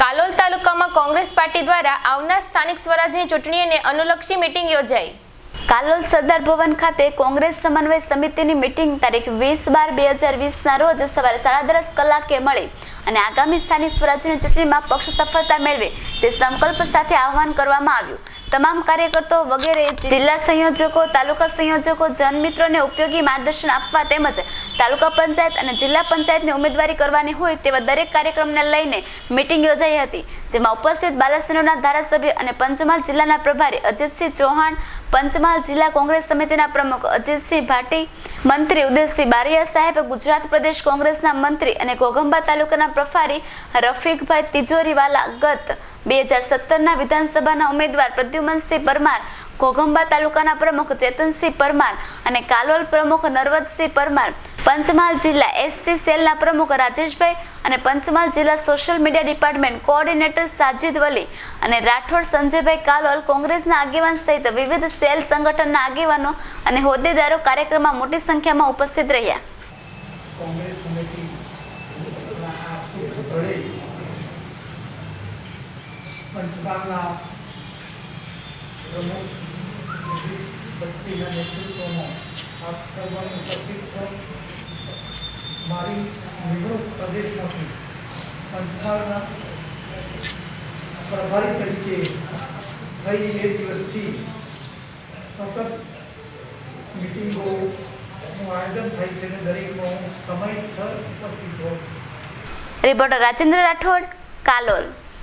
કાલોલ તાલુકામાં કોંગ્રેસ પાર્ટી દ્વારા આવનાર સ્થાનિક સ્વરાજની ચૂંટણીને અનુલક્ષી મિટિંગ યોજાઈ. કાલોલ સરદાર ભવન ખાતે કોંગ્રેસ સમન્વય સમિતિની મિટિંગ તારીખ વીસ બાર બે હજાર વીસના રોજ સવારે સાડા દસ કલાકે મળી અને આગામી સ્થાનિક સ્વરાજ્યની ચૂંટણીમાં પક્ષ સફળતા મેળવે તે સંકલ્પ સાથે આહવાન કરવામાં આવ્યું. તમામ કાર્યકર્તાઓ વગેરે જિલ્લા સંયોજકો, તાલુકા સંયોજકો, જનમિત્રોને ઉપયોગી માર્ગદર્શન આપવા તેમજ તાલુકા પંચાયત અને જિલ્લા પંચાયતની ઉમેદવારી કરવાની હોય તેવા દરેક કાર્યક્રમને લઈને મિટિંગ યોજાઈ હતી, જેમાં ઉપસ્થિત બાલાસિનોરના ધારાસભ્ય અને પંચમહાલ જિલ્લાના પ્રભારી અજીતસિંહ ચૌહાણ, પંચમહાલ જિલ્લા કોંગ્રેસ સમિતિના પ્રમુખ અજીતસિંહ ભાટી, મંત્રી ઉદયસિંહ બારિયા સાહેબ, ગુજરાત પ્રદેશ કોંગ્રેસના મંત્રી અને કોગંબા તાલુકાના પ્રભારી રફીકભાઈ તિજોરીવાલા ગત બે હજાર સત્તરના વિધાનસભાના ઉમેદવાર પ્રદ્યુમનસિંહ પરમાર, ઘોઘંબા તાલુકાના પ્રમુખ ચેતનસિંહ પરમાર અને કાલોલ પ્રમુખ નરવતસિંહ પરમાર પંચમહાલ જિલ્લા એસસી સેલના પ્રમુખ રાજેશભાઈ અને પંચમહાલ જિલ્લા social media department coordinator Sajid Vali અને રાઠોડ સંજયભાઈ કાલોલ કોંગ્રેસના આગેવાન સહિત વિવિધ સેલ સંગઠનના આગેવાનો અને હોદ્દેદારો કાર્યક્રમમાં મોટી સંખ્યામાં ઉપસ્થિત રહ્યા. પ્રમુખ વ્યક્તિના નેતૃત્વમાં આપ સર્વને ઉપસ્થિત છો. મારી નિવૃત્ત પ્રદેશમાંથી પંચમહાલના પ્રભારી તરીકે થઈ એ દિવસથી સતત મિટિંગોનું રિપોર્ટર રાજેન્દ્ર રાઠોડ, કાલોલ.